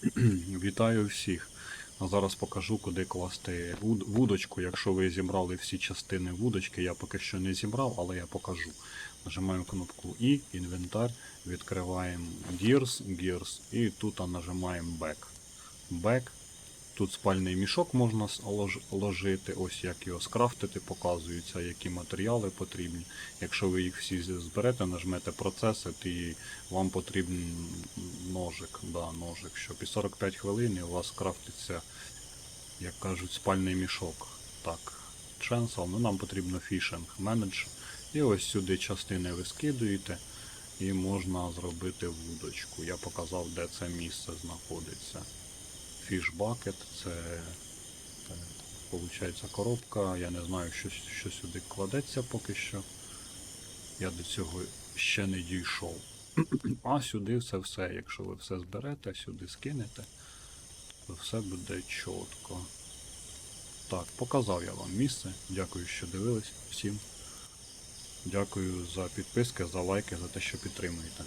Вітаю всіх. А зараз покажу, куди класти вудочку. Якщо ви зібрали всі частини вудочки, я поки що не зібрав, але я покажу. Нажимаємо кнопку І, інвентар, відкриваємо Gears, Gears і тут нажимаємо Back. Back. Тут спальний мішок можна ложити, ось як його скрафтити, показується, які матеріали потрібні. Якщо ви їх всі зберете, нажмете процесит і вам потрібен ножик, да, ножик, щоб і 45 хвилин у вас крафтиться, як кажуть, спальний мішок. Так, ченсал, ну нам потрібно фішинг, менедж. І ось сюди частини ви скидуєте і можна зробити вудочку. Я показав, де це місце знаходиться. Bucket це виходить коробка. Я не знаю, що, що сюди кладеться поки що. Я до цього ще не дійшов. А сюди все все. Якщо ви все зберете, сюди скинете, то все буде чітко. Так, показав я вам місце. Дякую, що дивились всім. Дякую за підписки, за лайки, за те, що підтримуєте.